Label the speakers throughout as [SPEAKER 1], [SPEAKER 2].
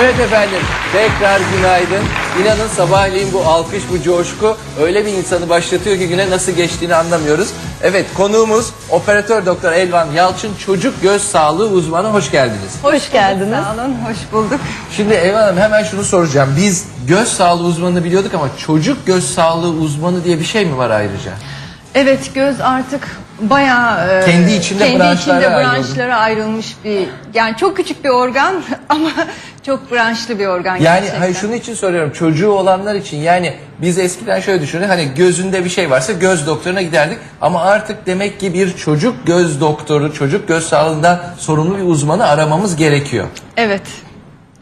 [SPEAKER 1] Evet efendim, tekrar günaydın. İnanın sabahleyin bu alkış, bu coşku öyle bir insanı başlatıyor ki güne nasıl geçtiğini anlamıyoruz. Evet, konuğumuz operatör doktor Elvan Yalçın, çocuk göz sağlığı uzmanı. Hoş geldiniz.
[SPEAKER 2] Hoş geldiniz.
[SPEAKER 3] Sağ olun, hoş bulduk.
[SPEAKER 1] Şimdi Elvan Hanım hemen şunu soracağım. Biz göz sağlığı uzmanını biliyorduk ama çocuk göz sağlığı uzmanı diye bir şey mi var ayrıca?
[SPEAKER 3] Evet, göz artık bayağı e,
[SPEAKER 1] Kendi içinde
[SPEAKER 3] kendi
[SPEAKER 1] branşlara
[SPEAKER 3] içinde
[SPEAKER 1] ayrıldı.
[SPEAKER 3] branşlara ayrılmış bir yani çok küçük bir organ ama çok branşlı bir organ
[SPEAKER 1] Yani
[SPEAKER 3] gerçekten.
[SPEAKER 1] hayır şunu için soruyorum. Çocuğu olanlar için yani biz eskiden şöyle düşündük. Hani gözünde bir şey varsa göz doktoruna giderdik. Ama artık demek ki bir çocuk göz doktoru, çocuk göz sağlığından sorumlu bir uzmanı aramamız gerekiyor.
[SPEAKER 3] Evet.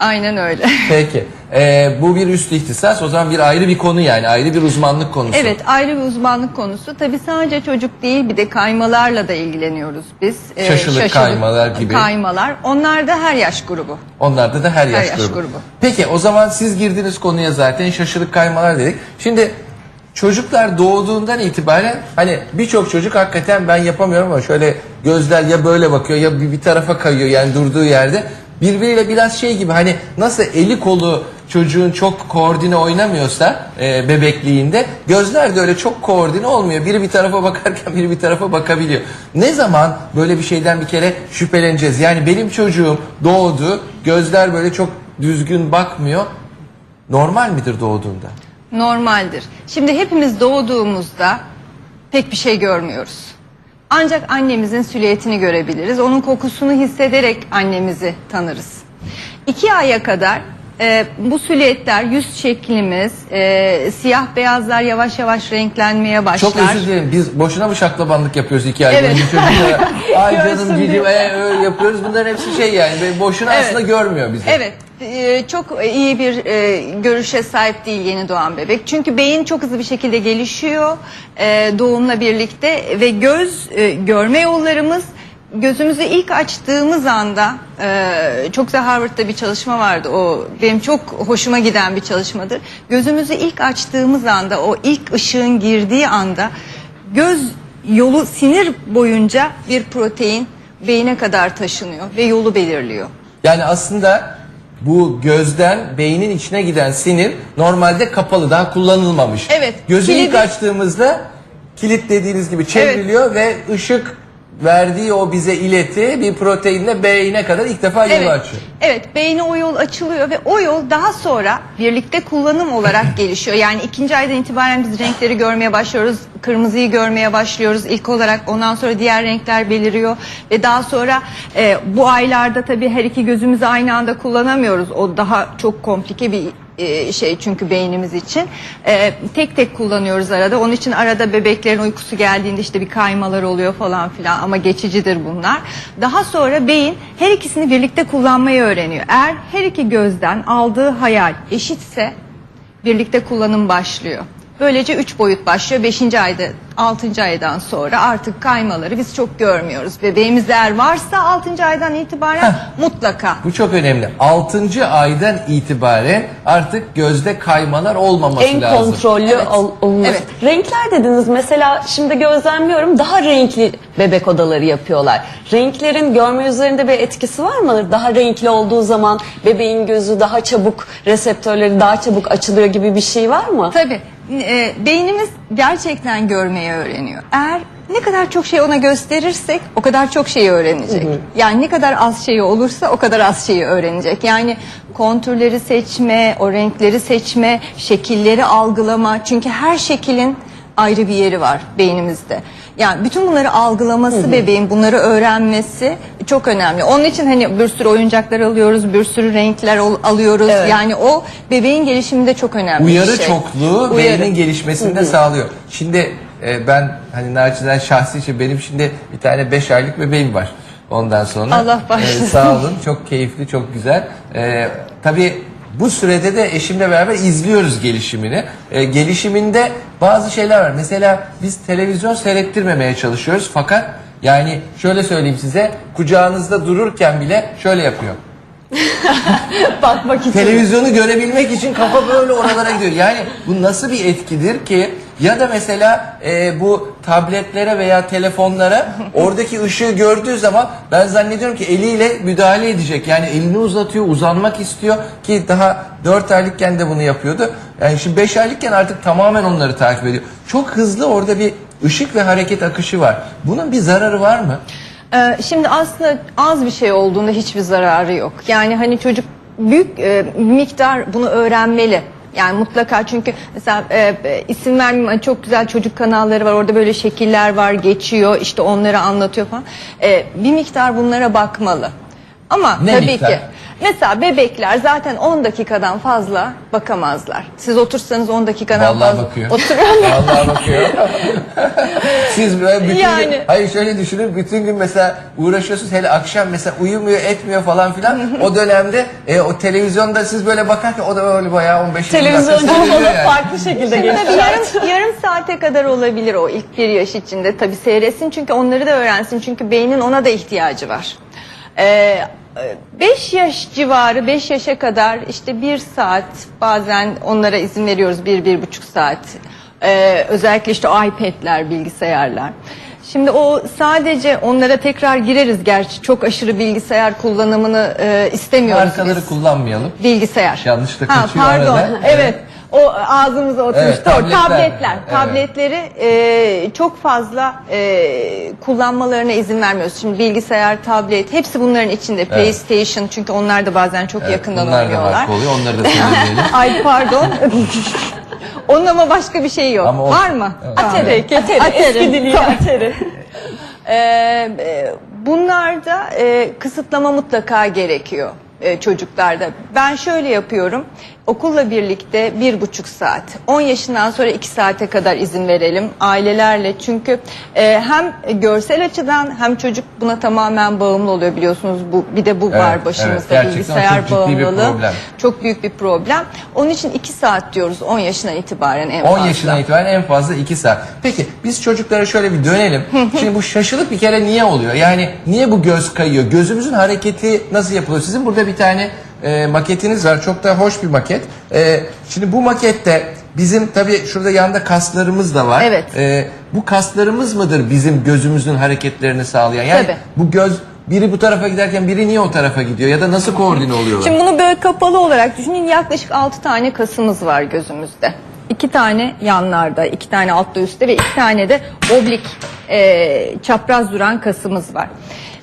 [SPEAKER 3] Aynen öyle.
[SPEAKER 1] Peki. Ee, bu bir üst ihtisas. O zaman bir ayrı bir konu yani. Ayrı bir uzmanlık konusu.
[SPEAKER 3] Evet, ayrı bir uzmanlık konusu. Tabii sadece çocuk değil, bir de kaymalarla da ilgileniyoruz biz. Ee,
[SPEAKER 1] Şaşılık, kaymalar gibi.
[SPEAKER 3] Kaymalar. Onlar da her yaş grubu.
[SPEAKER 1] Onlarda da her yaş,
[SPEAKER 3] yaş
[SPEAKER 1] grubu.
[SPEAKER 3] grubu.
[SPEAKER 1] Peki o zaman siz girdiniz konuya zaten şaşırık kaymalar dedik. Şimdi çocuklar doğduğundan itibaren hani birçok çocuk hakikaten ben yapamıyorum ama şöyle gözler ya böyle bakıyor ya bir, bir tarafa kayıyor yani durduğu yerde. Birbiriyle biraz şey gibi hani nasıl eli kolu çocuğun çok koordine oynamıyorsa e, bebekliğinde gözler de öyle çok koordine olmuyor. Biri bir tarafa bakarken biri bir tarafa bakabiliyor. Ne zaman böyle bir şeyden bir kere şüpheleneceğiz? Yani benim çocuğum doğdu gözler böyle çok düzgün bakmıyor. Normal midir doğduğunda?
[SPEAKER 3] Normaldir. Şimdi hepimiz doğduğumuzda pek bir şey görmüyoruz. Ancak annemizin silüetini görebiliriz. Onun kokusunu hissederek annemizi tanırız. İki aya kadar e, bu silüetler, yüz şeklimiz, e, siyah beyazlar yavaş yavaş renklenmeye başlar.
[SPEAKER 1] Çok özür dilerim. Biz boşuna mı şaklabanlık yapıyoruz iki ay
[SPEAKER 3] Evet.
[SPEAKER 1] boyunca? Ay canım
[SPEAKER 3] Görsün
[SPEAKER 1] cicim e, öyle yapıyoruz. Bunların hepsi şey yani. Boşuna
[SPEAKER 3] Evet.
[SPEAKER 1] aslında görmüyor bizi.
[SPEAKER 3] Evet, çok iyi bir e, görüşe sahip değil yeni doğan bebek. Çünkü beyin çok hızlı bir şekilde gelişiyor e, doğumla birlikte ve göz e, görme yollarımız gözümüzü ilk açtığımız anda e, çok güzel Harvard'da bir çalışma vardı. O benim çok hoşuma giden bir çalışmadır. Gözümüzü ilk açtığımız anda o ilk ışığın girdiği anda göz yolu sinir boyunca bir protein beyine kadar taşınıyor ve yolu belirliyor.
[SPEAKER 1] Yani aslında bu gözden beynin içine giden sinir normalde kapalı daha kullanılmamış.
[SPEAKER 3] Evet,
[SPEAKER 1] Gözü ilk
[SPEAKER 3] kilidi-
[SPEAKER 1] açtığımızda kilit dediğiniz gibi çevriliyor ve ışık verdiği o bize ileti bir proteinle beyine kadar ilk defa yolu
[SPEAKER 3] Evet.
[SPEAKER 1] açıyor.
[SPEAKER 3] Evet, beyne o yol açılıyor ve o yol daha sonra birlikte kullanım olarak gelişiyor. Yani ikinci aydan itibaren biz renkleri görmeye başlıyoruz. Kırmızıyı görmeye başlıyoruz ilk olarak. Ondan sonra diğer renkler beliriyor ve daha sonra e, bu aylarda tabii her iki gözümüzü aynı anda kullanamıyoruz. O daha çok komplike bir e, şey çünkü beynimiz için. E, tek tek kullanıyoruz arada. Onun için arada bebeklerin uykusu geldiğinde işte bir kaymalar oluyor falan filan ama geçicidir bunlar. Daha sonra beyin her ikisini birlikte kullanmayı öğreniyor. Eğer her iki gözden aldığı hayal eşitse birlikte kullanım başlıyor. Böylece üç boyut başlıyor. Beşinci ayda, altıncı aydan sonra artık kaymaları biz çok görmüyoruz. Bebeğimiz eğer varsa altıncı aydan itibaren mutlaka
[SPEAKER 1] Bu çok önemli. 6. aydan itibaren artık gözde kaymalar olmaması
[SPEAKER 2] En
[SPEAKER 1] lazım.
[SPEAKER 2] kontrollü
[SPEAKER 3] Evet.
[SPEAKER 2] ol- olması.
[SPEAKER 3] Evet.
[SPEAKER 2] Renkler dediniz mesela şimdi gözlemliyorum daha renkli bebek odaları yapıyorlar. Renklerin görme üzerinde bir etkisi var mı? Daha renkli olduğu zaman bebeğin gözü daha çabuk reseptörleri daha çabuk açılıyor gibi bir şey var mı?
[SPEAKER 3] Tabii. E, beynimiz gerçekten görmeyi öğreniyor. Eğer ne kadar çok şey ona gösterirsek o kadar çok şeyi öğrenecek. Yani ne kadar az şeyi olursa o kadar az şeyi öğrenecek. Yani kontürleri seçme, o renkleri seçme, şekilleri algılama. Çünkü her şekilin ayrı bir yeri var beynimizde. Yani bütün bunları algılaması bebeğin, bunları öğrenmesi çok önemli. Onun için hani bir sürü oyuncaklar alıyoruz, bir sürü renkler alıyoruz.
[SPEAKER 2] Evet.
[SPEAKER 3] Yani o bebeğin gelişiminde çok önemli
[SPEAKER 1] Uyarı
[SPEAKER 3] bir şey.
[SPEAKER 1] çokluğu
[SPEAKER 3] Uyarı.
[SPEAKER 1] beynin gelişmesini de sağlıyor. Şimdi e, ben hani naçizane şahsi için benim şimdi bir tane 5 aylık bebeğim var. Ondan sonra.
[SPEAKER 3] Allah bağışlasın.
[SPEAKER 1] E, sağ olun. Çok keyifli, çok güzel. E, tabii bu sürede de eşimle beraber izliyoruz gelişimini. E, gelişiminde bazı şeyler var. Mesela biz televizyon seyrettirmemeye çalışıyoruz fakat yani şöyle söyleyeyim size kucağınızda dururken bile şöyle yapıyor.
[SPEAKER 2] Bakmak için.
[SPEAKER 1] Televizyonu görebilmek için kafa böyle oralara gidiyor. Yani bu nasıl bir etkidir ki Ya da mesela e, bu tabletlere veya telefonlara oradaki ışığı gördüğü zaman ben zannediyorum ki eliyle müdahale edecek. Yani elini uzatıyor, uzanmak istiyor ki daha 4 aylıkken de bunu yapıyordu. Yani şimdi 5 aylıkken artık tamamen onları takip ediyor. Çok hızlı orada bir ışık ve hareket akışı var. Bunun bir zararı var mı?
[SPEAKER 3] Ee, Şimdi aslında az bir şey olduğunda hiçbir zararı yok. Yani hani çocuk büyük e, miktar bunu öğrenmeli. Yani mutlaka çünkü mesela e, e, isim vermeyeyim ama çok güzel çocuk kanalları var. Orada böyle şekiller var, geçiyor, işte onları anlatıyor falan. E, bir miktar bunlara bakmalı. Ama
[SPEAKER 1] Ne
[SPEAKER 3] tabii
[SPEAKER 1] miktar?
[SPEAKER 3] ki mesela bebekler zaten 10 dakikadan fazla bakamazlar. Siz otursanız 10 dakikadan
[SPEAKER 1] Vallahi
[SPEAKER 3] fazla
[SPEAKER 1] bakıyor.
[SPEAKER 3] oturuyorlar.
[SPEAKER 1] Vallahi bakıyor. Siz böyle bütün gün,
[SPEAKER 3] Yani.
[SPEAKER 1] hayır şöyle düşünün bütün gün mesela uğraşıyorsunuz hele akşam mesela uyumuyor etmiyor falan filan o dönemde e, o televizyonda siz böyle bakarken o da böyle bayağı 15 dakika
[SPEAKER 2] Televizyoncu
[SPEAKER 1] seyrediyor yani.
[SPEAKER 2] farklı şekilde
[SPEAKER 3] Tabii
[SPEAKER 2] geçiyor.
[SPEAKER 3] yarım, yarım saate kadar olabilir o ilk bir yaş içinde. Tabii seyretsin çünkü onları da öğrensin. Çünkü beynin ona da ihtiyacı var. 5 yaş civarı 5 yaşa kadar işte bir saat bazen onlara izin veriyoruz bir bir buçuk saat. Ee, özellikle işte iPad'ler bilgisayarlar. Şimdi o sadece onlara tekrar gireriz gerçi çok aşırı bilgisayar kullanımını e, istemiyoruz
[SPEAKER 1] Markaları
[SPEAKER 3] biz.
[SPEAKER 1] kullanmayalım.
[SPEAKER 3] Bilgisayar.
[SPEAKER 1] Yanlışlıkla
[SPEAKER 3] ha,
[SPEAKER 1] kaçıyor
[SPEAKER 3] pardon.
[SPEAKER 1] arada.
[SPEAKER 3] Evet. O ağzımıza oturmuştu.
[SPEAKER 1] Evet, tabletler.
[SPEAKER 3] tabletler.
[SPEAKER 1] Evet.
[SPEAKER 3] Tabletleri e, çok fazla e, kullanmalarına izin vermiyoruz. Şimdi bilgisayar, tablet hepsi bunların içinde. PlayStation çünkü onlar da bazen çok
[SPEAKER 1] Evet,
[SPEAKER 3] yakından
[SPEAKER 1] bunlar da
[SPEAKER 3] oynuyorlar.
[SPEAKER 1] marka oluyor onları da söyleyelim.
[SPEAKER 3] Ay pardon. Onun ama başka bir şey yok.
[SPEAKER 1] Ama o-
[SPEAKER 3] Var mı?
[SPEAKER 1] Evet.
[SPEAKER 2] Ateri, ateri, eski diliyle ateri.
[SPEAKER 3] Ee, e, bunlarda e, kısıtlama mutlaka gerekiyor e, çocuklarda. Ben şöyle yapıyorum. Okulla birlikte bir buçuk saat, 10 yaşından sonra iki saate kadar izin verelim ailelerle. Çünkü e, hem görsel açıdan hem çocuk buna tamamen bağımlı oluyor biliyorsunuz. Bu bir de bu
[SPEAKER 1] Evet,
[SPEAKER 3] var
[SPEAKER 1] evet.
[SPEAKER 3] başımızda
[SPEAKER 1] Gerçekten
[SPEAKER 3] bilgisayar
[SPEAKER 1] çok
[SPEAKER 3] bağımlılığı. Çok büyük bir problem. Onun için iki saat diyoruz 10 yaşından itibaren en
[SPEAKER 1] 10
[SPEAKER 3] fazla.
[SPEAKER 1] yaşından itibaren en fazla 2 saat. Peki biz çocuklara şöyle bir dönelim. Şimdi bu şaşılık bir kere niye oluyor? Yani niye bu göz kayıyor? Gözümüzün hareketi nasıl yapılıyor? Sizin burada bir tane e, maketiniz var. Çok da hoş bir maket. E, şimdi bu makette bizim tabii şurada yanda kaslarımız da var.
[SPEAKER 3] Evet.
[SPEAKER 1] E, bu kaslarımız mıdır bizim gözümüzün hareketlerini sağlayan? Yani
[SPEAKER 3] Tabii.
[SPEAKER 1] bu göz biri bu tarafa giderken biri niye o tarafa gidiyor? Ya da nasıl koordine oluyorlar?
[SPEAKER 3] Şimdi bunu böyle kapalı olarak düşünün. Yaklaşık 6 tane kasımız var gözümüzde. İki tane yanlarda, iki tane altta üstte ve iki tane de oblik e, çapraz duran kasımız var.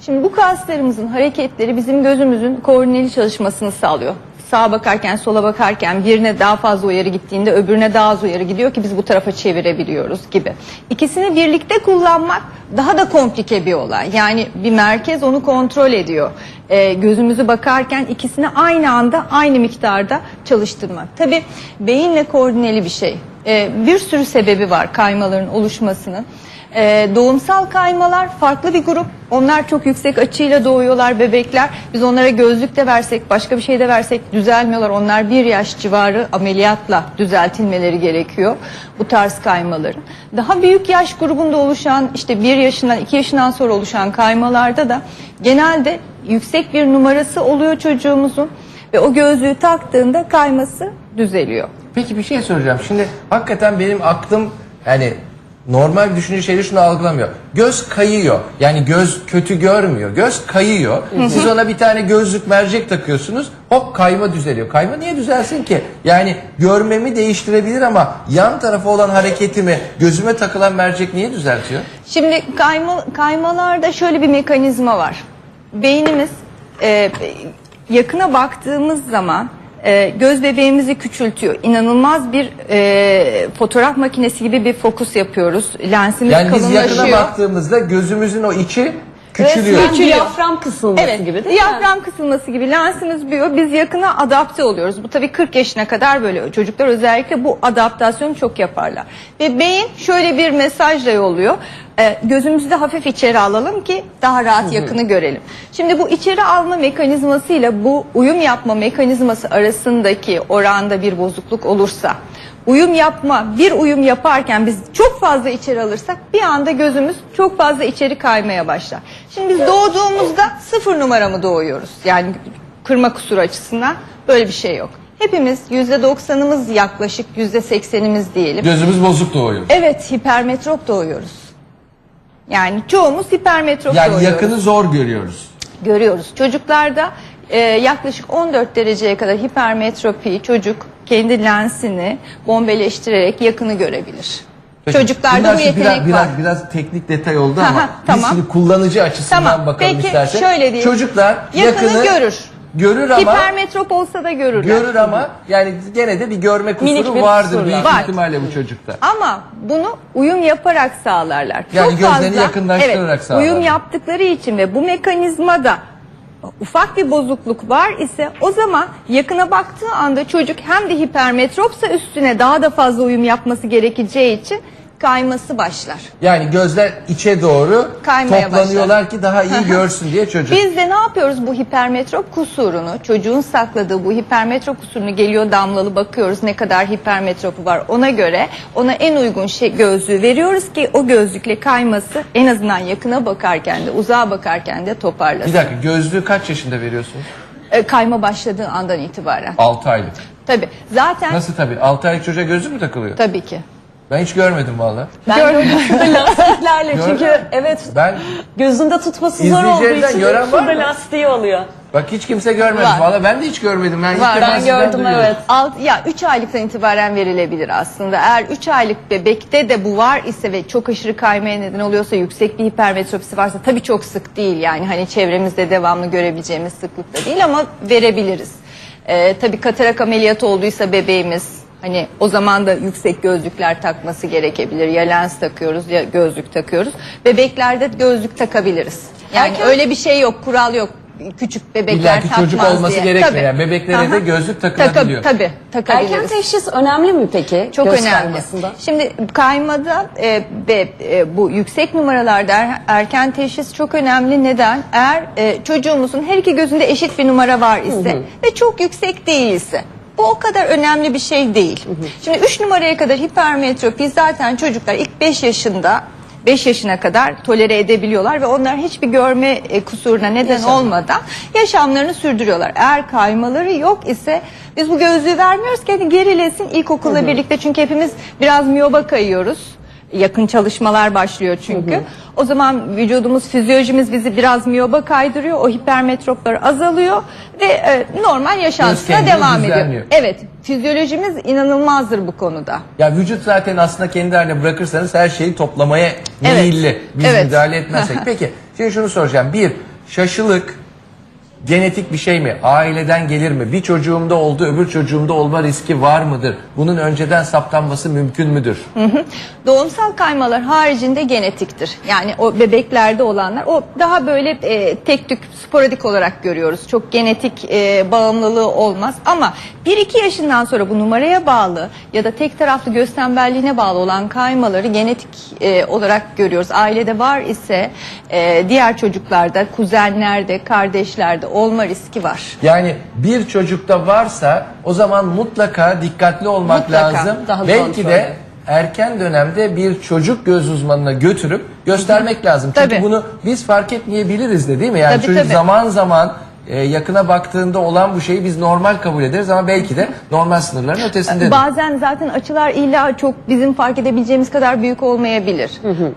[SPEAKER 3] Şimdi bu kaslarımızın hareketleri bizim gözümüzün koordineli çalışmasını sağlıyor. Sağa bakarken, sola bakarken birine daha fazla uyarı gittiğinde öbürüne daha az uyarı gidiyor ki biz bu tarafa çevirebiliyoruz gibi. İkisini birlikte kullanmak daha da komplike bir olay. Yani bir merkez onu kontrol ediyor. Ee, gözümüzü bakarken ikisini aynı anda aynı miktarda çalıştırmak. Tabii beyinle koordineli bir şey. Ee, bir sürü sebebi var kaymaların oluşmasının. Ee, doğumsal kaymalar farklı bir grup. Onlar çok yüksek açıyla doğuyorlar bebekler. Biz onlara gözlük de versek, başka bir şey de versek düzelmiyorlar. Onlar bir yaş civarı ameliyatla düzeltilmeleri gerekiyor bu tarz kaymaların. Daha büyük yaş grubunda oluşan işte bir yaşından iki yaşından sonra oluşan kaymalarda da genelde yüksek bir numarası oluyor çocuğumuzun ve o gözlüğü taktığında kayması düzeliyor.
[SPEAKER 1] Peki bir şey soracağım. Şimdi hakikaten benim aklım yani normal düşünce şeyleri şunu algılamıyor. Göz kayıyor. Yani göz kötü görmüyor. Göz kayıyor. Siz ona bir tane gözlük mercek takıyorsunuz. Hop kayma düzeliyor. Kayma niye düzelsin ki? Yani görmemi değiştirebilir ama yan tarafa olan hareketimi gözüme takılan mercek niye düzeltiyor?
[SPEAKER 3] Şimdi kayma, kaymalarda şöyle bir mekanizma var. Beynimiz e, yakına baktığımız zaman e, göz bebeğimizi küçültüyor. İnanılmaz bir e, fotoğraf makinesi gibi bir fokus yapıyoruz. Lensimiz
[SPEAKER 1] Yani biz
[SPEAKER 3] kalınlaşıyor.
[SPEAKER 1] yakına baktığımızda gözümüzün o içi küçülüyor.
[SPEAKER 3] Resmen-
[SPEAKER 2] Yani diyafram kısılması
[SPEAKER 3] Evet,
[SPEAKER 2] gibi değil mi?
[SPEAKER 3] diyafram kısılması gibi lensimiz büyüyor. Biz yakına adapte oluyoruz. Bu tabii 40 yaşına kadar böyle. Çocuklar özellikle bu adaptasyonu çok yaparlar. Ve beyin şöyle bir mesajla yolluyor. Ee, gözümüzü de hafif içeri alalım ki daha rahat yakını görelim. Şimdi bu içeri alma mekanizmasıyla bu uyum yapma mekanizması arasındaki oranda bir bozukluk olursa uyum yapma, bir uyum yaparken biz çok fazla içeri alırsak bir anda gözümüz çok fazla içeri kaymaya başlar. Şimdi biz doğduğumuzda sıfır numara mı doğuyoruz? Yani kırma kusuru açısından böyle bir şey yok. Hepimiz %90'ımız yaklaşık %80'imiz diyelim.
[SPEAKER 1] Gözümüz bozuk doğuyor.
[SPEAKER 3] Evet hipermetrop doğuyoruz. Yani çoğumuz hipermetrop
[SPEAKER 1] Yani
[SPEAKER 3] doğuyoruz.
[SPEAKER 1] yakını zor görüyoruz.
[SPEAKER 3] görüyoruz. Çocuklarda e, yaklaşık 14 dereceye kadar hipermetropi çocuk kendi lensini bombeleştirerek yakını görebilir.
[SPEAKER 1] Peki,
[SPEAKER 3] Çocuklarda bu yetenek
[SPEAKER 1] biraz,
[SPEAKER 3] var.
[SPEAKER 1] Biraz, biraz teknik detay oldu ama
[SPEAKER 3] tamam.
[SPEAKER 1] biz şimdi kullanıcı açısından
[SPEAKER 3] Tamam,
[SPEAKER 1] bakalım
[SPEAKER 3] peki
[SPEAKER 1] istersen.
[SPEAKER 3] şöyle diyeyim.
[SPEAKER 1] Çocuklar
[SPEAKER 3] Yakını
[SPEAKER 1] yakını
[SPEAKER 3] görür.
[SPEAKER 1] Görür ama
[SPEAKER 3] Hipermetrop olsa da görürler.
[SPEAKER 1] görür ama yani gene de bir görme kusuru
[SPEAKER 2] Minik bir
[SPEAKER 1] vardır büyük
[SPEAKER 3] var.
[SPEAKER 1] ihtimalle bu çocukta.
[SPEAKER 3] Ama bunu uyum yaparak sağlarlar.
[SPEAKER 1] Yani
[SPEAKER 3] Çok
[SPEAKER 1] gözlerini
[SPEAKER 3] fazla,
[SPEAKER 1] yakınlaştırarak
[SPEAKER 3] evet,
[SPEAKER 1] sağlarlar.
[SPEAKER 3] Uyum yaptıkları için ve bu mekanizmada ufak bir bozukluk var ise o zaman yakına baktığı anda çocuk hem de hipermetropsa üstüne daha da fazla uyum yapması gerekeceği için kayması başlar.
[SPEAKER 1] Yani gözler içe doğru
[SPEAKER 3] Kaymaya
[SPEAKER 1] toplanıyorlar ki daha iyi görsün diye çocuk.
[SPEAKER 3] Biz de ne yapıyoruz bu hipermetrop kusurunu, çocuğun sakladığı bu hipermetrop kusurunu geliyor damlalı bakıyoruz ne kadar hipermetropu var ona göre ona en uygun şey gözlüğü veriyoruz ki o gözlükle kayması en azından yakına bakarken de uzağa bakarken de
[SPEAKER 1] Bir
[SPEAKER 3] toparlasın.
[SPEAKER 1] dakika gözlüğü kaç yaşında veriyorsunuz?
[SPEAKER 3] E, Kayma başladığı andan itibaren.
[SPEAKER 1] 6 aylık.
[SPEAKER 3] Tabii zaten
[SPEAKER 1] Nasıl tabii? 6 aylık çocuğa gözlük mü takılıyor?
[SPEAKER 3] tabii ki.
[SPEAKER 1] Ben hiç görmedim valla.
[SPEAKER 2] Ben
[SPEAKER 3] Gördüm.
[SPEAKER 2] şurada lastiklerle
[SPEAKER 1] Gördün
[SPEAKER 2] çünkü
[SPEAKER 1] mü?
[SPEAKER 2] evet
[SPEAKER 1] Ben
[SPEAKER 2] gözünde tutması zor olduğu için
[SPEAKER 1] gören var
[SPEAKER 2] şurada
[SPEAKER 1] mı?
[SPEAKER 2] lastiği oluyor.
[SPEAKER 1] bak hiç kimse görmedi
[SPEAKER 3] Var.
[SPEAKER 1] valla. Ben de hiç görmedim. Ben, ilk
[SPEAKER 3] Var,
[SPEAKER 1] defa
[SPEAKER 2] Ben
[SPEAKER 1] sizden
[SPEAKER 2] gördüm
[SPEAKER 1] duyuyorum.
[SPEAKER 2] evet.
[SPEAKER 3] Alt, ya 3 aylıktan itibaren verilebilir aslında. Eğer 3 aylık bebekte de bu var ise ve çok aşırı kaymaya neden oluyorsa yüksek bir hipermetropisi varsa tabii çok sık değil yani hani çevremizde devamlı görebileceğimiz sıklıkta değil ama verebiliriz. Ee, tabii katarak ameliyatı olduysa bebeğimiz hani o zaman da yüksek gözlükler takması gerekebilir. Ya lens takıyoruz ya gözlük takıyoruz. Bebeklerde gözlük takabiliriz. Yani
[SPEAKER 2] Erken-
[SPEAKER 3] öyle bir şey yok, kural yok. Küçük bebekler
[SPEAKER 1] İlla ki
[SPEAKER 3] takmaz
[SPEAKER 1] çocuk olması
[SPEAKER 3] diye.
[SPEAKER 1] gerekmiyor.
[SPEAKER 3] Tabii.
[SPEAKER 1] Yani bebeklere de
[SPEAKER 3] Aha.
[SPEAKER 1] gözlük
[SPEAKER 3] Taka-
[SPEAKER 1] takılabiliyor.
[SPEAKER 3] Tabii, takabiliriz.
[SPEAKER 2] Erken teşhis önemli mi peki?
[SPEAKER 3] Çok
[SPEAKER 2] Göz
[SPEAKER 3] önemli.
[SPEAKER 2] kaymasında?
[SPEAKER 3] Şimdi kaymada e, ve e, bu yüksek numaralarda er- erken teşhis çok önemli. Neden? Eğer e, çocuğumuzun her iki gözünde eşit bir numara var ise ve çok yüksek değilse bu o kadar önemli bir şey değil. Şimdi 3 numaraya kadar hipermetropi zaten çocuklar ilk 5 yaşında 5 yaşına kadar tolere edebiliyorlar ve onlar hiçbir görme e, kusuruna neden
[SPEAKER 2] Yaşam.
[SPEAKER 3] olmadan yaşamlarını sürdürüyorlar. Eğer kaymaları yok ise biz bu gözlüğü vermiyoruz ki hani gerilesin ilkokulla birlikte çünkü hepimiz biraz miyoba kayıyoruz. Yakın çalışmalar başlıyor çünkü. O zaman vücudumuz, fizyolojimiz bizi biraz miyoba kaydırıyor. O hipermetroplar azalıyor ve e, normal yaşantısına
[SPEAKER 1] kendini
[SPEAKER 3] devam ediyor.
[SPEAKER 1] düzenliyor.
[SPEAKER 3] Evet, fizyolojimiz inanılmazdır bu konuda.
[SPEAKER 1] Ya vücut zaten aslında kendi haline bırakırsanız her şeyi toplamaya
[SPEAKER 3] Evet.
[SPEAKER 1] meyilli. Biz
[SPEAKER 3] Evet.
[SPEAKER 1] müdahale etmezsek. Peki şimdi şunu soracağım. Bir, şaşılık genetik bir şey mi? Aileden gelir mi? Bir çocuğumda oldu öbür çocuğumda olma riski var mıdır? Bunun önceden saptanması mümkün müdür?
[SPEAKER 3] Doğumsal kaymalar haricinde genetiktir. Yani o bebeklerde olanlar o daha böyle e, tek tük sporadik olarak görüyoruz. Çok genetik e, bağımlılığı olmaz ama 1-2 yaşından sonra bu numaraya bağlı ya da tek taraflı göz tembelliğine bağlı olan kaymaları genetik e, olarak görüyoruz. Ailede var ise e, diğer çocuklarda, kuzenlerde, kardeşlerde olma riski var.
[SPEAKER 1] Yani bir çocukta varsa o zaman mutlaka dikkatli olmak
[SPEAKER 3] Mutlaka,
[SPEAKER 1] lazım.
[SPEAKER 2] daha
[SPEAKER 1] Belki de erken dönemde bir çocuk göz uzmanına götürüp göstermek lazım. Çünkü
[SPEAKER 3] Tabii.
[SPEAKER 1] bunu biz fark etmeyebiliriz de değil mi? Yani
[SPEAKER 3] Tabii,
[SPEAKER 1] çocuk
[SPEAKER 3] tabii.
[SPEAKER 1] zaman zaman e, yakına baktığında olan bu şeyi biz normal kabul ederiz ama belki de normal sınırların ötesinde.
[SPEAKER 3] Bazen zaten açılar illa çok bizim fark edebileceğimiz kadar büyük olmayabilir.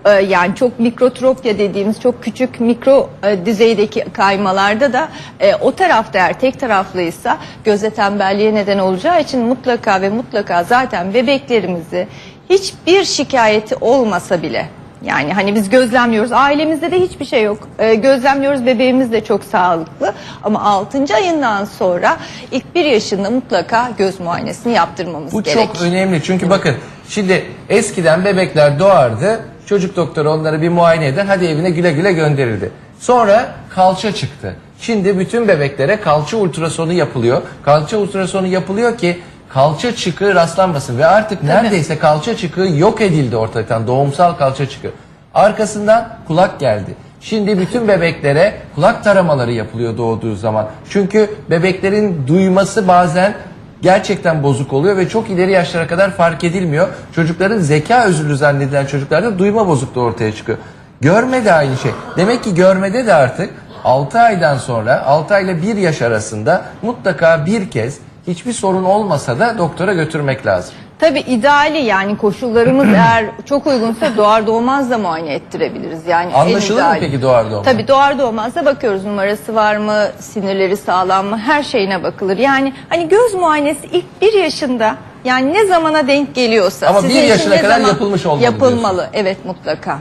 [SPEAKER 3] Ee, yani çok mikrotropya dediğimiz çok küçük mikro e, düzeydeki kaymalarda da e, o tarafta eğer tek taraflıysa göze tembelliğe neden olacağı için mutlaka ve mutlaka zaten bebeklerimizi hiçbir şikayeti olmasa bile yani hani biz gözlemliyoruz. Ailemizde de hiçbir şey yok. Ee, gözlemliyoruz bebeğimiz de çok sağlıklı. Ama 6. ayından sonra ilk bir yaşında mutlaka göz muayenesini yaptırmamız
[SPEAKER 1] Bu
[SPEAKER 3] gerek.
[SPEAKER 1] çok önemli çünkü bakın şimdi eskiden bebekler doğardı çocuk doktoru onları bir muayene eder hadi evine güle güle gönderirdi. Sonra kalça çıktı. Şimdi bütün bebeklere kalça ultrasonu yapılıyor. Kalça ultrasonu yapılıyor ki kalça çıkığı rastlanmasın ve artık neredeyse kalça çıkığı yok edildi ortadan doğumsal kalça çıkığı. Arkasından kulak geldi. Şimdi bütün bebeklere kulak taramaları yapılıyor doğduğu zaman. Çünkü bebeklerin duyması bazen gerçekten bozuk oluyor ve çok ileri yaşlara kadar fark edilmiyor. Çocukların zeka özürlü zannedilen çocuklarda duyma bozukluğu ortaya çıkıyor. Görme de aynı şey. Demek ki görmede de artık 6 aydan sonra 6 ile 1 yaş arasında mutlaka bir kez hiçbir sorun olmasa da doktora götürmek lazım.
[SPEAKER 3] Tabii ideali yani koşullarımız eğer çok uygunsa doğar doğmaz da muayene ettirebiliriz. Yani en
[SPEAKER 1] Anlaşılır mı
[SPEAKER 3] ideali.
[SPEAKER 1] peki doğar doğmaz?
[SPEAKER 3] Tabii doğar doğmaz da bakıyoruz numarası var mı, sinirleri sağlam mı her şeyine bakılır. Yani hani göz muayenesi ilk bir yaşında yani ne zamana denk geliyorsa.
[SPEAKER 1] Ama bir yaşına kadar yapılmış olmalı
[SPEAKER 3] Yapılmalı evet mutlaka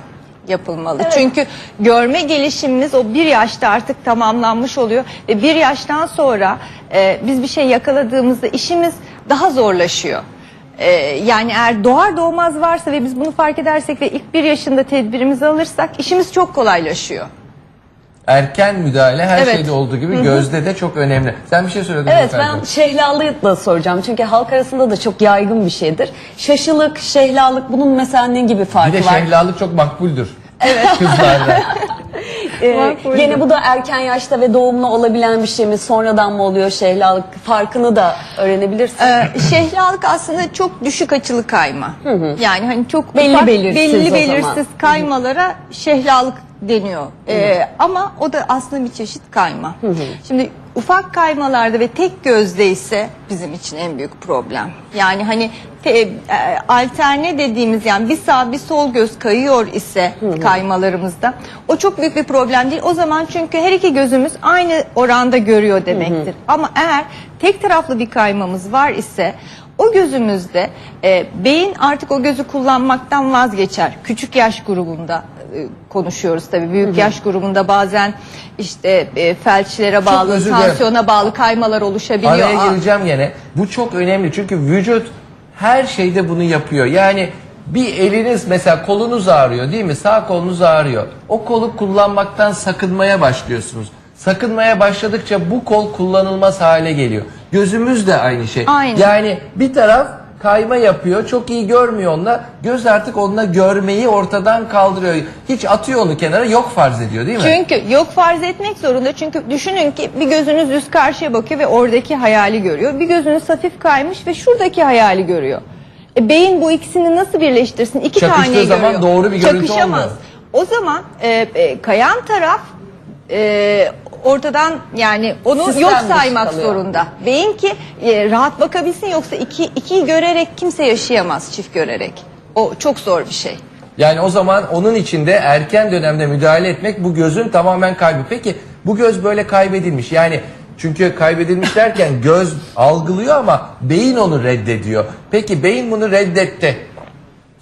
[SPEAKER 3] yapılmalı. Çünkü görme gelişimimiz o bir yaşta artık tamamlanmış oluyor ve bir yaştan sonra e, biz bir şey yakaladığımızda işimiz daha zorlaşıyor. E, yani eğer doğar doğmaz varsa ve biz bunu fark edersek ve ilk bir yaşında tedbirimizi alırsak işimiz çok kolaylaşıyor.
[SPEAKER 1] Erken müdahale her
[SPEAKER 3] Evet.
[SPEAKER 1] şeyde olduğu gibi gözde de çok önemli. Sen bir şey söyledin.
[SPEAKER 2] Evet
[SPEAKER 1] hanımefendi.
[SPEAKER 2] ben şehlalıyı da soracağım. Çünkü halk arasında da çok yaygın bir şeydir. Şaşılık, şehlalık bunun mesela ne gibi farkı
[SPEAKER 1] Bir de
[SPEAKER 2] var?
[SPEAKER 1] şehlalık çok makbuldür. Evet. Kızlarda.
[SPEAKER 2] Ee, gene bu da erken yaşta ve doğumla olabilen bir şey mi? Sonradan mı oluyor şehlalık? Farkını da öğrenebilirsin.
[SPEAKER 3] Ee, şehlalık aslında çok düşük açılı kayma. Yani hani çok
[SPEAKER 2] Belli
[SPEAKER 3] ufak,
[SPEAKER 2] belirsiz
[SPEAKER 3] belli belirsiz kaymalara şehlalık deniyor. Ee, ama o da aslında bir çeşit kayma. Şimdi ufak kaymalarda ve tek gözde ise bizim için en büyük problem. Yani hani e, alterne dediğimiz yani bir sağ bir sol göz kayıyor ise kaymalarımızda o çok büyük bir problem değil. O zaman çünkü her iki gözümüz aynı oranda görüyor demektir. Ama eğer tek taraflı bir kaymamız var ise o gözümüzde e, beyin artık o gözü kullanmaktan vazgeçer. Küçük yaş grubunda e, konuşuyoruz tabii. Büyük yaş grubunda bazen işte e, felçlere bağlı, tansiyona bağlı kaymalar oluşabiliyor.
[SPEAKER 1] Araya gireceğim gene. Bu çok önemli çünkü vücut her şeyde bunu yapıyor. Yani bir eliniz mesela kolunuz ağrıyor değil mi? Sağ kolunuz ağrıyor. O kolu kullanmaktan sakınmaya başlıyorsunuz. Sakınmaya başladıkça bu kol kullanılmaz hale geliyor. Gözümüz de aynı şey.
[SPEAKER 3] Aynen.
[SPEAKER 1] Yani bir taraf kayma yapıyor. Çok iyi görmüyor onunla. Göz artık onunla görmeyi ortadan kaldırıyor. Hiç atıyor onu kenara yok farz ediyor değil mi?
[SPEAKER 3] Çünkü yok farz etmek zorunda. Çünkü düşünün ki bir gözünüz üst karşıya bakıyor ve oradaki hayali görüyor. Bir gözünüz hafif kaymış ve şuradaki hayali görüyor. E, beyin bu ikisini nasıl birleştirsin? İki
[SPEAKER 1] Çakıştığı
[SPEAKER 3] taneyi
[SPEAKER 1] zaman
[SPEAKER 3] görüyor.
[SPEAKER 1] doğru bir görüntü
[SPEAKER 3] Çakışamaz.
[SPEAKER 1] olmuyor.
[SPEAKER 3] O zaman e, e, kayan taraf e, ortadan yani onu
[SPEAKER 2] Sistem
[SPEAKER 3] yok saymak
[SPEAKER 2] kalıyor.
[SPEAKER 3] zorunda. Beyin ki e, rahat bakabilsin yoksa iki, ikiyi görerek kimse yaşayamaz çift görerek. O çok zor bir şey.
[SPEAKER 1] Yani o zaman onun içinde erken dönemde müdahale etmek bu gözün tamamen kaybı. Peki bu göz böyle kaybedilmiş. Yani çünkü kaybedilmiş derken göz algılıyor ama beyin onu reddediyor. Peki beyin bunu reddetti.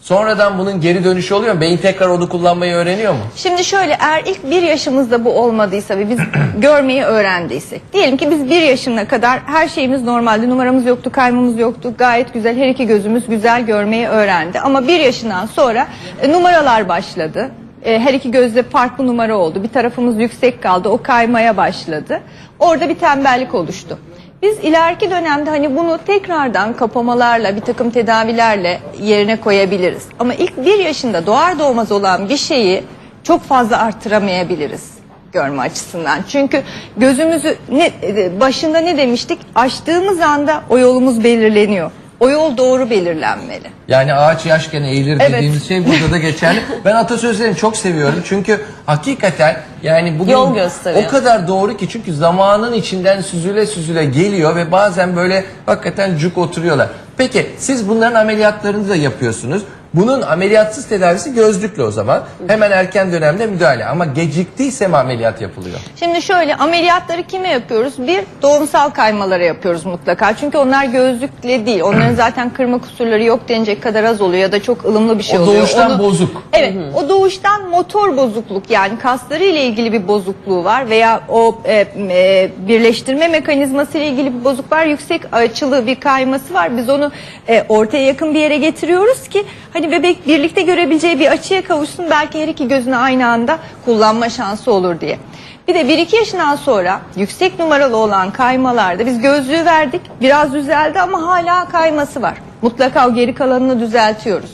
[SPEAKER 1] Sonradan bunun geri dönüşü oluyor mu? Beyin tekrar onu kullanmayı öğreniyor mu?
[SPEAKER 3] Şimdi şöyle eğer ilk bir yaşımızda bu olmadıysa ve biz görmeyi öğrendiysek. Diyelim ki biz bir yaşına kadar her şeyimiz normaldi. Numaramız yoktu, kaymamız yoktu. Gayet güzel her iki gözümüz güzel görmeyi öğrendi. Ama bir yaşından sonra e, numaralar başladı. E, her iki gözde farklı numara oldu. Bir tarafımız yüksek kaldı. O kaymaya başladı. Orada bir tembellik oluştu. Biz ileriki dönemde hani bunu tekrardan kapamalarla, bir takım tedavilerle yerine koyabiliriz. Ama ilk bir yaşında doğar doğmaz olan bir şeyi çok fazla arttıramayabiliriz görme açısından. Çünkü gözümüzü ne e, başında ne demiştik? Açtığımız anda o yolumuz belirleniyor. O yol doğru belirlenmeli.
[SPEAKER 1] Yani ağaç yaşken eğilir
[SPEAKER 3] Evet.
[SPEAKER 1] dediğimiz şey burada da geçerli. Ben atasözlerini çok seviyorum çünkü hakikaten yani bugün
[SPEAKER 2] Yol gösteriyor.
[SPEAKER 1] o kadar doğru ki çünkü zamanın içinden süzüle süzüle geliyor ve bazen böyle hakikaten cuk oturuyorlar. Peki siz bunların ameliyatlarını da yapıyorsunuz. Bunun ameliyatsız tedavisi gözlükle o zaman. Hemen erken dönemde müdahale ama geciktiyse mi ameliyat yapılıyor?
[SPEAKER 3] Şimdi şöyle ameliyatları kime yapıyoruz? Bir doğumsal kaymalara yapıyoruz mutlaka. Çünkü onlar gözlükle değil. Onların zaten kırma kusurları yok denecek kadar az oluyor ya da çok ılımlı bir şey
[SPEAKER 1] O
[SPEAKER 3] oluyor.
[SPEAKER 1] doğuştan bozuk.
[SPEAKER 3] Evet, o doğuştan motor bozukluk yani kasları ile ilgili bir bozukluğu var veya o e, e, birleştirme mekanizması ile ilgili bir bozuk var. Yüksek açılı bir kayması var. Biz onu e, ortaya yakın bir yere getiriyoruz ki hani bebek birlikte görebileceği bir açıya kavuşsun. Belki her iki gözünü aynı anda kullanma şansı olur diye. Bir de 1-2 yaşından sonra yüksek numaralı olan kaymalarda biz gözlüğü verdik. Biraz düzeldi ama hala kayması var. Mutlaka o geri kalanını düzeltiyoruz.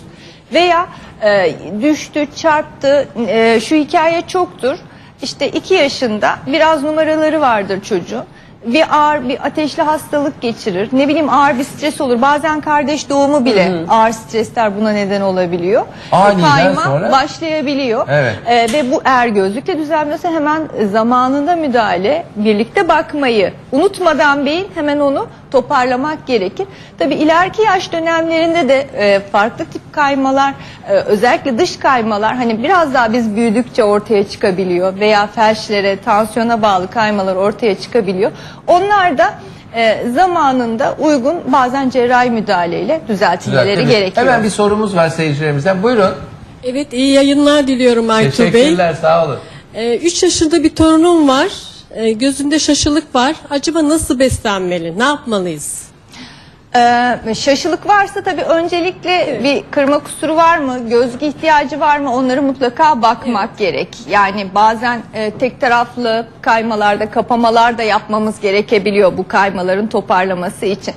[SPEAKER 3] Veya e, düştü, çarptı, e, şu hikaye çoktur. İşte 2 yaşında biraz numaraları vardır çocuğun. Bir ağır bir ateşli hastalık geçirir. Ne bileyim ağır bir stres olur. Bazen kardeş doğumu bile ağır stresler buna neden olabiliyor.
[SPEAKER 1] Aniden
[SPEAKER 3] Kayma
[SPEAKER 1] sonra-
[SPEAKER 3] başlayabiliyor.
[SPEAKER 1] Evet.
[SPEAKER 3] Ee, ve bu eğer gözlükle düzenliyorsa hemen zamanında müdahale, birlikte bakmayı unutmadan beyin hemen onu toparlamak gerekir. Tabi ileriki yaş dönemlerinde de e, farklı tip kaymalar, e, özellikle dış kaymalar hani biraz daha biz büyüdükçe ortaya çıkabiliyor veya felçlere, tansiyona bağlı kaymalar ortaya çıkabiliyor. Onlar da e, zamanında uygun bazen cerrahi müdahaleyle düzeltilmeleri gerekiyor.
[SPEAKER 1] Hemen bir sorumuz var seyircilerimizden. Buyurun.
[SPEAKER 4] Evet iyi yayınlar diliyorum Aytu Bey.
[SPEAKER 1] Teşekkürler sağ olun.
[SPEAKER 4] 3 yaşında bir torunum var. Ee, gözünde şaşılık var. Acaba nasıl beslenmeli? Ne yapmalıyız?
[SPEAKER 3] Ee, şaşılık varsa tabii öncelikle bir kırma kusuru var mı, gözlük ihtiyacı var mı onları mutlaka bakmak gerek. Yani bazen e, tek taraflı kaymalarda, kapamalar da yapmamız gerekebiliyor bu kaymaların toparlaması için.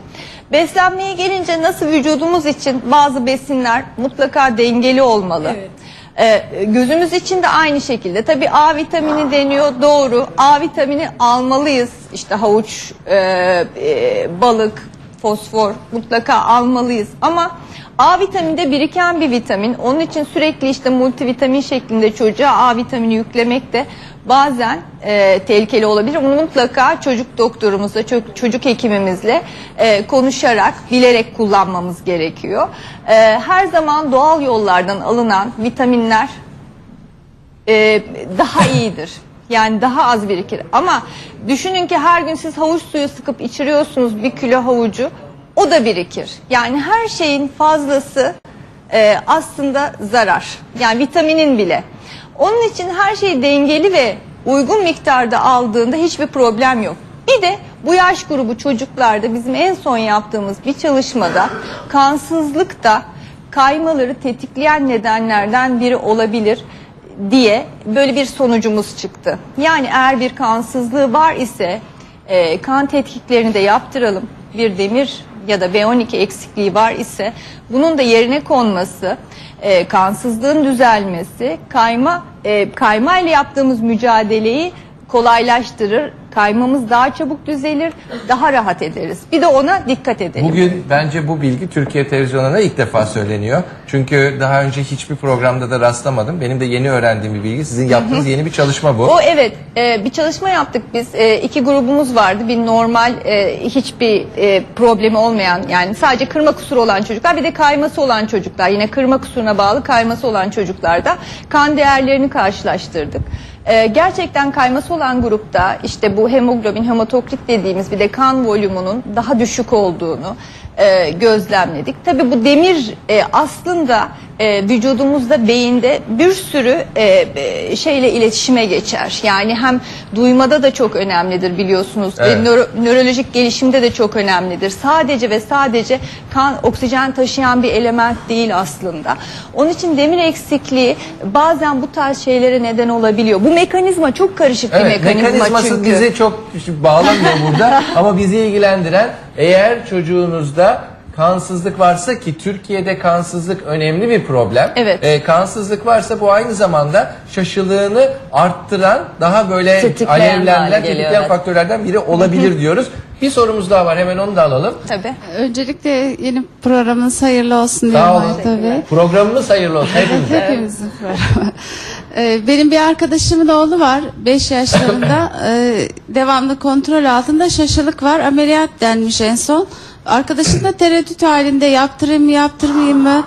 [SPEAKER 3] Beslenmeye gelince nasıl vücudumuz için bazı besinler mutlaka dengeli olmalı.
[SPEAKER 4] Evet.
[SPEAKER 3] Ee, gözümüz için de aynı şekilde. Tabii A vitamini deniyor doğru. A vitamini almalıyız. İşte havuç, e, e, balık, fosfor mutlaka almalıyız. Ama A vitamini de biriken bir vitamin. Onun için sürekli işte multivitamin şeklinde çocuğa A vitamini yüklemek de bazen e, tehlikeli olabilir. Bunu mutlaka çocuk doktorumuzla, çocuk, çocuk hekimimizle e, konuşarak, bilerek kullanmamız gerekiyor. E, her zaman doğal yollardan alınan vitaminler e, daha iyidir. Yani daha az birikir. Ama düşünün ki her gün siz havuç suyu sıkıp içiriyorsunuz bir kilo havucu. O da birikir. Yani her şeyin fazlası e, aslında zarar. Yani vitaminin bile. Onun için her şey dengeli ve uygun miktarda aldığında hiçbir problem yok. Bir de bu yaş grubu çocuklarda bizim en son yaptığımız bir çalışmada kansızlık da kaymaları tetikleyen nedenlerden biri olabilir diye böyle bir sonucumuz çıktı. Yani eğer bir kansızlığı var ise e, kan tetkiklerini de yaptıralım. Bir demir ya da B12 eksikliği var ise bunun da yerine konması, e, kansızlığın düzelmesi, kayma e, kayma ile yaptığımız mücadeleyi kolaylaştırır. Kaymamız daha çabuk düzelir, daha rahat ederiz. Bir de ona dikkat edelim.
[SPEAKER 1] Bugün bence bu bilgi Türkiye televizyonuna ilk defa söyleniyor. Çünkü daha önce hiçbir programda da rastlamadım. Benim de yeni öğrendiğim bir bilgi. Sizin yaptığınız yeni bir çalışma bu.
[SPEAKER 3] O evet e, bir çalışma yaptık biz E, iki grubumuz vardı bir normal e, hiçbir e, problemi olmayan yani sadece kırma kusuru olan çocuklar bir de kayması olan çocuklar yine kırma kusuruna bağlı kayması olan çocuklarda kan değerlerini karşılaştırdık. E, gerçekten kayması olan grupta işte bu hemoglobin hematokrit dediğimiz bir de kan volümünün daha düşük olduğunu e, gözlemledik. Tabii bu demir e, aslında e, vücudumuzda beyinde bir sürü e, e, şeyle iletişime geçer. Yani hem duymada da çok önemlidir biliyorsunuz.
[SPEAKER 1] Evet.
[SPEAKER 3] E, nöro- nörolojik gelişimde de çok önemlidir. Sadece ve sadece kan oksijen taşıyan bir element değil aslında. Onun için demir eksikliği bazen bu tarz şeylere neden olabiliyor. Bu mekanizma çok karışık bir
[SPEAKER 1] Evet,
[SPEAKER 3] mekanizma
[SPEAKER 1] mekanizması
[SPEAKER 3] çünkü.
[SPEAKER 1] bizi çok bağlamıyor burada ama bizi ilgilendiren eğer çocuğunuzda kansızlık varsa ki Türkiye'de kansızlık önemli bir problem.
[SPEAKER 3] Evet.
[SPEAKER 1] Ee, kansızlık varsa bu aynı zamanda şaşılığını arttıran daha böyle
[SPEAKER 2] Tetikleyen geliyor,
[SPEAKER 1] tetikleyen
[SPEAKER 2] evet.
[SPEAKER 1] faktörlerden biri olabilir diyoruz. Bir sorumuz daha var hemen onu da alalım.
[SPEAKER 3] Tabii.
[SPEAKER 5] Öncelikle yeni programınız hayırlı olsun
[SPEAKER 1] Sağ
[SPEAKER 5] diyorum
[SPEAKER 1] olun.
[SPEAKER 5] Bey.
[SPEAKER 1] Programımız hayırlı olsun hepinize.
[SPEAKER 5] Hepimizin programı. Ee, Benim bir arkadaşımın oğlu var 5 yaşlarında Ee, devamlı kontrol altında şaşılık var ameliyat denmiş en son. Arkadaşım da tereddüt halinde yaptırayım mı yaptırmayayım mı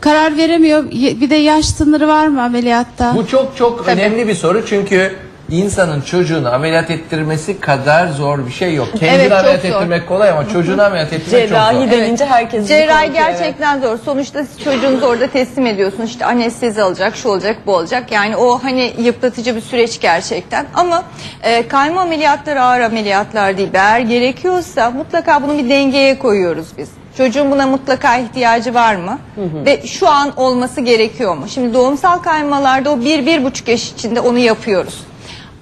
[SPEAKER 5] karar veremiyor Ye- bir de yaş sınırı var mı ameliyatta?
[SPEAKER 1] Bu çok çok önemli bir soru çünkü insanın çocuğunu ameliyat ettirmesi kadar zor bir şey yok. Kendini
[SPEAKER 3] Evet, çok
[SPEAKER 1] ameliyat
[SPEAKER 3] zor.
[SPEAKER 1] ettirmek kolay ama çocuğunu ameliyat ettirmek çok
[SPEAKER 2] Cerrahi
[SPEAKER 1] zor.
[SPEAKER 2] denince herkes
[SPEAKER 3] Cerrahi gerçekten zor. Sonuçta siz çocuğunuzu orada teslim ediyorsunuz. İşte anestezi alacak, şu olacak, bu olacak. Yani o hani yıpratıcı bir süreç gerçekten. Ama e, kayma ameliyatları ağır ameliyatlar değil. Eğer gerekiyorsa mutlaka bunu bir dengeye koyuyoruz biz. Çocuğun buna mutlaka ihtiyacı var mı? Ve şu an olması gerekiyor mu? Şimdi doğumsal kaymalarda o bir, bir buçuk yaş içinde onu yapıyoruz.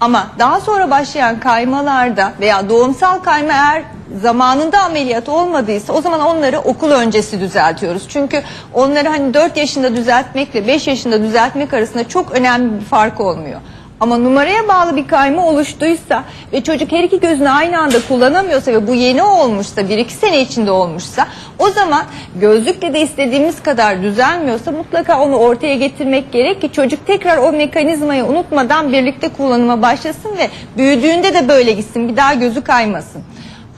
[SPEAKER 3] Ama daha sonra başlayan kaymalarda veya doğumsal kayma eğer zamanında ameliyat olmadıysa o zaman onları okul öncesi düzeltiyoruz. Çünkü onları hani 4 yaşında düzeltmekle 5 yaşında düzeltmek arasında çok önemli bir fark olmuyor. Ama numaraya bağlı bir kayma oluştuysa ve çocuk her iki gözünü aynı anda kullanamıyorsa ve bu yeni olmuşsa, bir iki sene içinde olmuşsa o zaman gözlükle de istediğimiz kadar düzelmiyorsa mutlaka onu ortaya getirmek gerek ki çocuk tekrar o mekanizmayı unutmadan birlikte kullanıma başlasın ve büyüdüğünde de böyle gitsin, bir daha gözü kaymasın.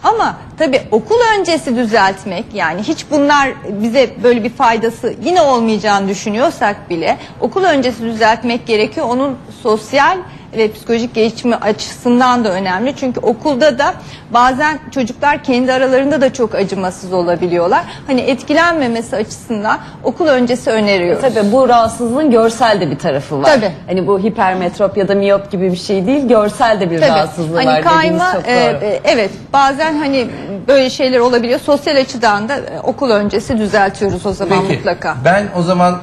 [SPEAKER 3] Ama tabii okul öncesi düzeltmek yani hiç bunlar bize böyle bir faydası yine olmayacağını düşünüyorsak bile okul öncesi düzeltmek gerekiyor. Onun sosyal ve psikolojik gelişimi açısından da önemli. Çünkü okulda da bazen çocuklar kendi aralarında da çok acımasız olabiliyorlar. Hani etkilenmemesi açısından okul öncesi öneriyoruz.
[SPEAKER 2] Tabii bu rahatsızlığın görsel de bir tarafı var.
[SPEAKER 3] Tabii.
[SPEAKER 2] Hani bu hipermetrop ya da miyop gibi bir şey değil, görsel de bir
[SPEAKER 3] Tabii.
[SPEAKER 2] rahatsızlığı
[SPEAKER 3] hani
[SPEAKER 2] var dediğiniz
[SPEAKER 3] kayma
[SPEAKER 2] çok
[SPEAKER 3] e,
[SPEAKER 2] doğru.
[SPEAKER 3] e, evet bazen hani böyle şeyler olabiliyor. Sosyal açıdan da e, okul öncesi düzeltiyoruz o zaman
[SPEAKER 1] Peki
[SPEAKER 3] mutlaka.
[SPEAKER 1] ben o zaman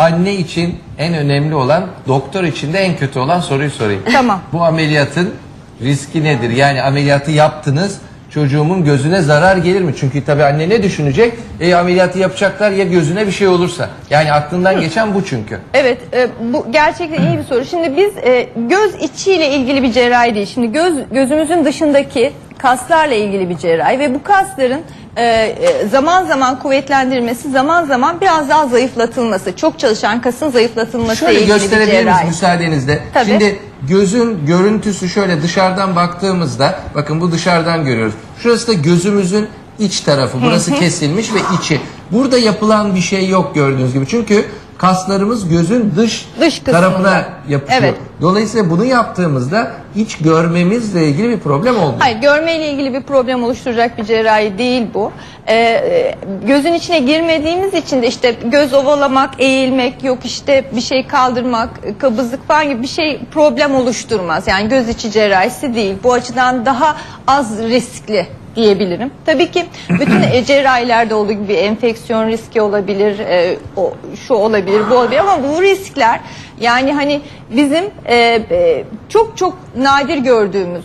[SPEAKER 1] anne için en önemli olan doktor için de en kötü olan soruyu sorayım.
[SPEAKER 3] Tamam.
[SPEAKER 1] Bu ameliyatın riski nedir? Yani ameliyatı yaptınız çocuğumun gözüne zarar gelir mi? Çünkü tabii anne ne düşünecek? E, ameliyatı yapacaklar ya gözüne bir şey olursa. Yani aklından geçen bu çünkü.
[SPEAKER 3] Evet, e, bu gerçekten iyi bir soru. Şimdi biz e, göz içiyle ilgili bir cerrahi değil. Şimdi göz gözümüzün dışındaki kaslarla ilgili bir cerrahi ve bu kasların e, e, zaman zaman kuvvetlendirilmesi, zaman zaman biraz daha zayıflatılması, çok çalışan kasın zayıflatılması ile
[SPEAKER 1] Şöyle
[SPEAKER 3] ilgili bir
[SPEAKER 1] gösterebilir miyiz
[SPEAKER 3] cerrahi.
[SPEAKER 1] müsaadenizle?
[SPEAKER 3] Tabii.
[SPEAKER 1] Şimdi gözün görüntüsü şöyle dışarıdan baktığımızda bakın bu dışarıdan görüyoruz. Şurası da gözümüzün iç tarafı. Burası kesilmiş ve içi. Burada yapılan bir şey yok gördüğünüz gibi. Çünkü kaslarımız gözün dış,
[SPEAKER 3] Dış kısmında.
[SPEAKER 1] tarafına yapışıyor.
[SPEAKER 3] Evet.
[SPEAKER 1] Dolayısıyla bunu yaptığımızda iç görmemizle ilgili bir problem olmuyor.
[SPEAKER 3] Hayır, görmeyle ilgili bir problem oluşturacak bir cerrahi değil bu. Ee, e, gözün içine girmediğimiz için de işte göz ovalamak, eğilmek, yok işte bir şey kaldırmak, kabızlık falan gibi bir şey problem oluşturmaz. Yani göz içi cerrahisi değil. Bu açıdan daha az riskli diyebilirim. Tabii ki bütün e, cerrahilerde olduğu gibi enfeksiyon riski olabilir, e, o, şu olabilir, bu olabilir ama bu riskler yani hani bizim e, e, çok çok nadir gördüğümüz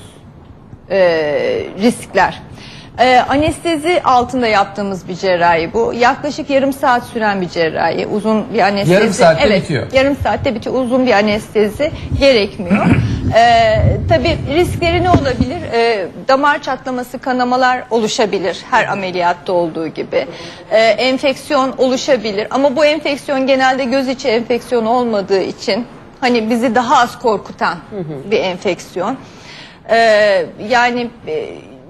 [SPEAKER 3] e, riskler. E, anestezi altında yaptığımız bir cerrahi bu. Yaklaşık yarım saat süren bir cerrahi. Uzun bir anestezi.
[SPEAKER 1] Yarım saatte
[SPEAKER 3] evet,
[SPEAKER 1] bitiyor.
[SPEAKER 3] Yarım saatte bitiyor. Uzun bir anestezi gerekmiyor. e, tabii riskleri ne olabilir? E, damar çatlaması, kanamalar oluşabilir. Her ameliyatta olduğu gibi. E, enfeksiyon oluşabilir. Ama bu enfeksiyon genelde göz içi enfeksiyon olmadığı için hani bizi daha az korkutan bir enfeksiyon. Ee, yani e,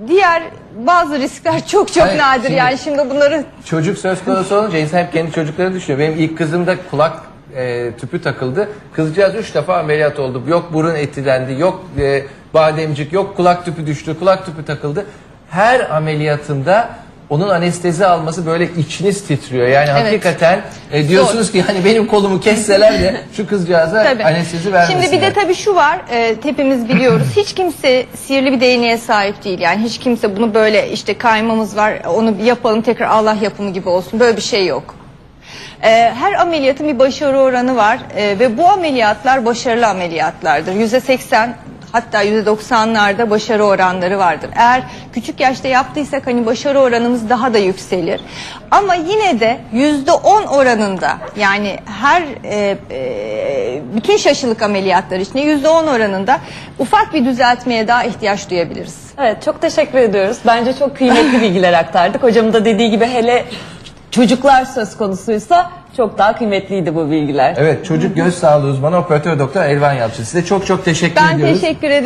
[SPEAKER 3] diğer bazı riskler çok çok
[SPEAKER 1] Hayır,
[SPEAKER 3] nadir
[SPEAKER 1] şimdi-
[SPEAKER 3] yani şimdi bunları
[SPEAKER 1] Çocuk söz konusu olunca insan hep kendi çocuklarını düşünüyor. Benim ilk kızımda kulak e, tüpü takıldı. Kızcağız üç defa ameliyat oldu. Yok burun etilendi, yok e, bademcik, yok kulak tüpü düştü, kulak tüpü takıldı. Her ameliyatında onun anestezi alması böyle içiniz titriyor. Yani
[SPEAKER 3] Evet.
[SPEAKER 1] hakikaten e, diyorsunuz ki hani benim kolumu kesseler de şu kızcağıza
[SPEAKER 3] Tabii.
[SPEAKER 1] anestezi vermesinler.
[SPEAKER 3] Şimdi bir de tabii şu var, e, hepimiz biliyoruz. Hiç kimse sihirli bir değneğe sahip değil. Yani hiç kimse bunu böyle işte kaymamız var, onu yapalım tekrar Allah yapımı gibi olsun. Böyle bir şey yok. E, her ameliyatın bir başarı oranı var e, ve bu ameliyatlar başarılı ameliyatlardır. Yüzde seksen hatta yüzde doksanlarda başarı oranları vardır. Eğer küçük yaşta yaptıysak hani başarı oranımız daha da yükselir. Ama yine de yüzde on oranında yani her e, e, bütün şaşılık ameliyatları içinde yüzde on oranında ufak bir düzeltmeye daha ihtiyaç duyabiliriz.
[SPEAKER 2] Evet çok teşekkür ediyoruz. Bence çok kıymetli bilgiler aktardık. Hocamın da dediği gibi hele çocuklar söz konusuysa çok daha kıymetliydi bu bilgiler.
[SPEAKER 1] Evet çocuk göz sağlığı uzmanı operatör doktor Elvan Yalçın. Size çok çok teşekkür
[SPEAKER 3] Ben
[SPEAKER 1] ediyoruz.
[SPEAKER 3] teşekkür ederim.